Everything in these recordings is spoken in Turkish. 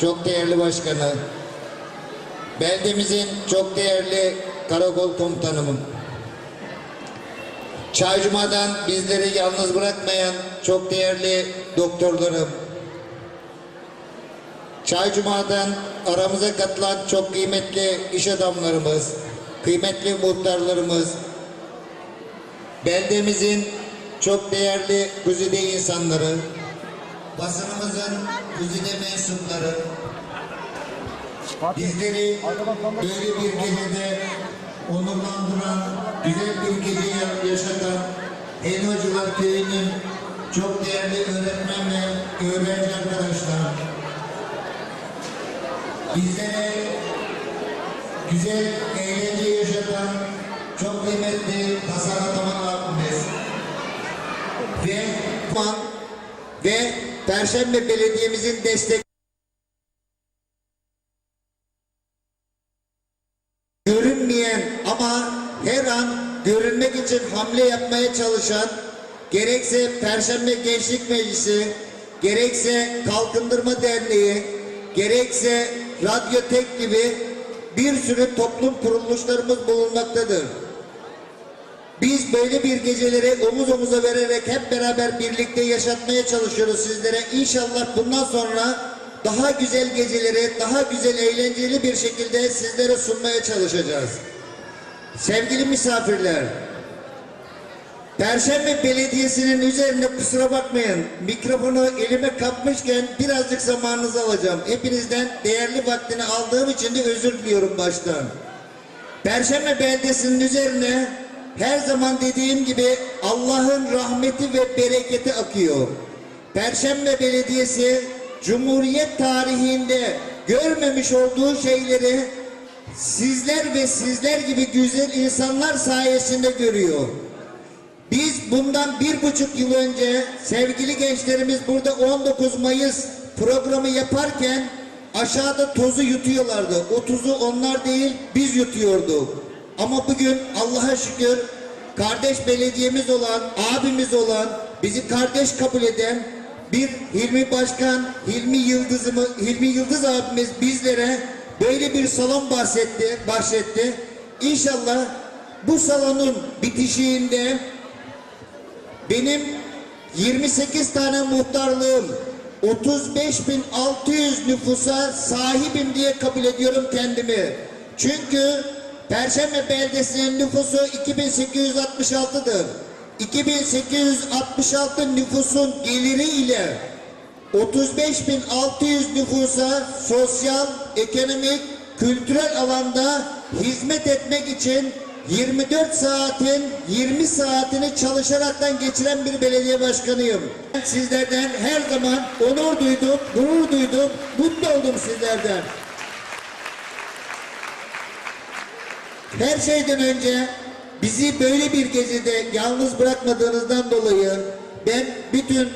çok değerli başkanı, beldemizin çok değerli karakol komutanımım, Çaycuma'dan bizleri yalnız bırakmayan çok değerli doktorlarım, Çaycuma'dan aramıza katılan çok kıymetli iş adamlarımız, kıymetli muhtarlarımız, beldemizin çok değerli güzide insanları, basınımızın güzide mensupları, bizleri böyle bir gecede onurlandıran, güzel bir gece yaşatan Elmacılar Köyü'nün çok değerli öğretmen ve öğrenci arkadaşlar, bizlere güzel eğlence yaşatan çok kıymetli abimiz ve ve Perşembe Belediye'mizin destek görünmeyen ama her an görünmek için hamle yapmaya çalışan gerekse Perşembe Gençlik Meclisi, gerekse Kalkındırma Derneği, gerekse Radyo Tek gibi bir sürü toplum kuruluşlarımız bulunmaktadır. Biz böyle bir geceleri omuz omuza vererek hep beraber birlikte yaşatmaya çalışıyoruz sizlere. İnşallah bundan sonra daha güzel geceleri, daha güzel eğlenceli bir şekilde sizlere sunmaya çalışacağız. Sevgili misafirler, Perşembe Belediyesi'nin üzerine kusura bakmayın. Mikrofonu elime kapmışken birazcık zamanınızı alacağım. Hepinizden değerli vaktini aldığım için de özür diliyorum baştan. Perşembe Belediyesi'nin üzerine her zaman dediğim gibi Allah'ın rahmeti ve bereketi akıyor. Perşembe Belediyesi Cumhuriyet tarihinde görmemiş olduğu şeyleri sizler ve sizler gibi güzel insanlar sayesinde görüyor. Biz bundan bir buçuk yıl önce sevgili gençlerimiz burada 19 Mayıs programı yaparken aşağıda tozu yutuyorlardı. O tozu onlar değil biz yutuyorduk. Ama bugün Allah'a şükür kardeş belediyemiz olan, abimiz olan, bizi kardeş kabul eden bir Hilmi Başkan, Hilmi Yıldız'ımı, Hilmi Yıldız abimiz bizlere böyle bir salon bahsetti, bahsetti. İnşallah bu salonun bitişiğinde benim 28 tane muhtarlığım 35.600 nüfusa sahibim diye kabul ediyorum kendimi. Çünkü Perşembe Beldesi'nin nüfusu 2866'dır. 2866 nüfusun geliri ile 35.600 nüfusa sosyal, ekonomik, kültürel alanda hizmet etmek için 24 saatin 20 saatini çalışaraktan geçiren bir belediye başkanıyım. Sizlerden her zaman onur duydum, gurur duydum, mutlu oldum sizlerden. Her şeyden önce bizi böyle bir gecede yalnız bırakmadığınızdan dolayı ben bütün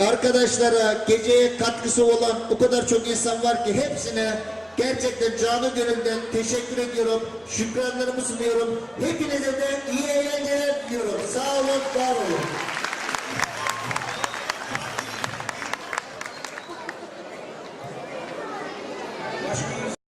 arkadaşlara geceye katkısı olan o kadar çok insan var ki hepsine gerçekten canı gönülden teşekkür ediyorum. Şükranlarımı sunuyorum. Hepinize de iyi eğlenceler diliyorum. Sağ olun, var olun.